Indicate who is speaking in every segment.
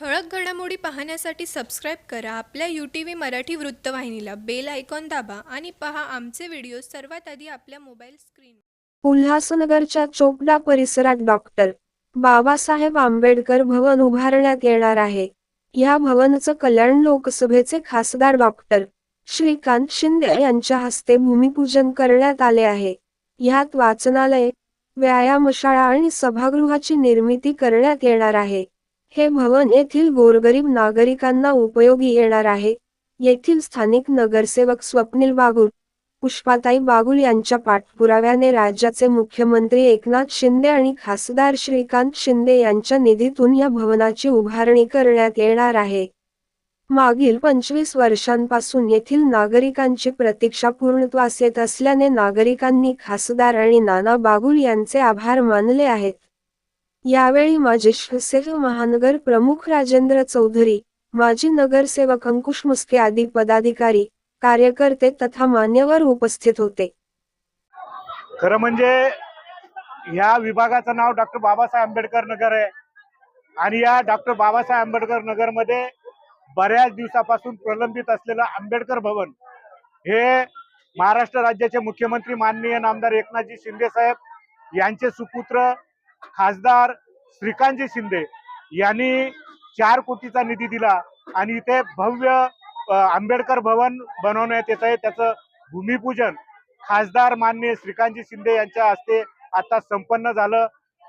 Speaker 1: ठळक घडामोडी पाहण्यासाठी सबस्क्राईब करा. आपल्या यू टी व्ही मराठी वृत्तवाहिनीला बेल आयकॉन दाबा आणि पहा आमचे व्हिडिओ सर्वात आधी आपल्या मोबाईल स्क्रीन
Speaker 2: उल्हासनगरच्या चोपडा परिसरात डॉक्टर बाबासाहेब आंबेडकर भवन उभारण्यात येणार आहे. या भवनचं कल्याण लोकसभेचे खासदार डॉक्टर श्रीकांत शिंदे यांच्या हस्ते भूमिपूजन करण्यात आले आहे. यात वाचनालय व्यायामशाळा आणि सभागृहाची निर्मिती करण्यात येणार आहे. हे भवन येथील गोरगरीब नागरिकांना उपयोगी येणार आहे. येथील स्थानिक नगरसेवक स्वप्नील बागुल पुष्पाताई बागुल यांच्या पाठपुराव्याने राज्याचे मुख्यमंत्री एकनाथ शिंदे आणि खासदार श्रीकांत शिंदे यांच्या निधीतून या भवनाची उभारणी करण्यात येणार आहे. मागील पंचवीस वर्षांपासून येथील नागरिकांची प्रतीक्षा पूर्णत्वास येत असल्याने नागरिकांनी खासदार आणि नाना बागुल यांचे आभार मानले आहेत. यावेळी माजी शिवसेना महानगर प्रमुख राजेंद्र चौधरी माजी नगरसेवक अंकुश मुस्के आदी पदाधिकारी कार्यकर्ते तथा मान्यवर उपस्थित होते.
Speaker 3: खरं म्हणजे या विभागाचं नाव डॉक्टर बाबासाहेब आंबेडकर नगर आहे. आणि या डॉक्टर बाबासाहेब आंबेडकर नगरमध्ये बऱ्याच दिवसापासून प्रलंबित असलेलं आंबेडकर भवन हे महाराष्ट्र राज्याचे मुख्यमंत्री माननीय नामदार एकनाथजी शिंदे साहेब यांचे सुपुत्र खासदार श्रीकांतजी शिंदे यांनी चार कोटीचा निधी दिला आणि इथे भव्य आंबेडकर भवन बनवण्यात येत आहे. त्याचं भूमिपूजन खासदार मान्य श्रीकांतजी शिंदे यांच्या हस्ते आता संपन्न झालं.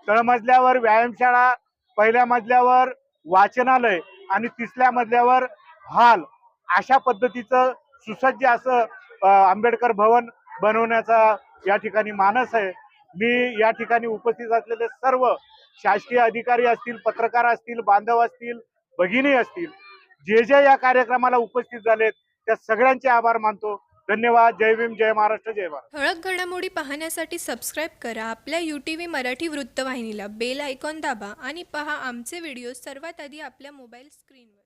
Speaker 3: तळमजल्यावर व्यायामशाळा पहिल्या मजल्यावर वाचनालय आणि तिसऱ्या मजल्यावर हॉल अशा पद्धतीचं सुसज्ज असं आंबेडकर भवन बनवण्याचा या ठिकाणी मानस आहे. मी या ठिकाणी उपस्थित असलेले सर्व शासकीय अधिकारी असतील पत्रकार असतील बांधव असतील भगिनी असतील जे जे या कार्यक्रमाला उपस्थित झालेत त्या सगळ्यांचे आभार मानतो. धन्यवाद. जय भीम जय महाराष्ट्र जय भारत.
Speaker 1: ठळक घडामोडी पाहण्यासाठी सबस्क्राईब करा. आपल्या यू मराठी वृत्तवाहिनीला बेल आयकॉन दाबा आणि पहा आमचे व्हिडिओ सर्वात आधी आपल्या मोबाईल स्क्रीनवर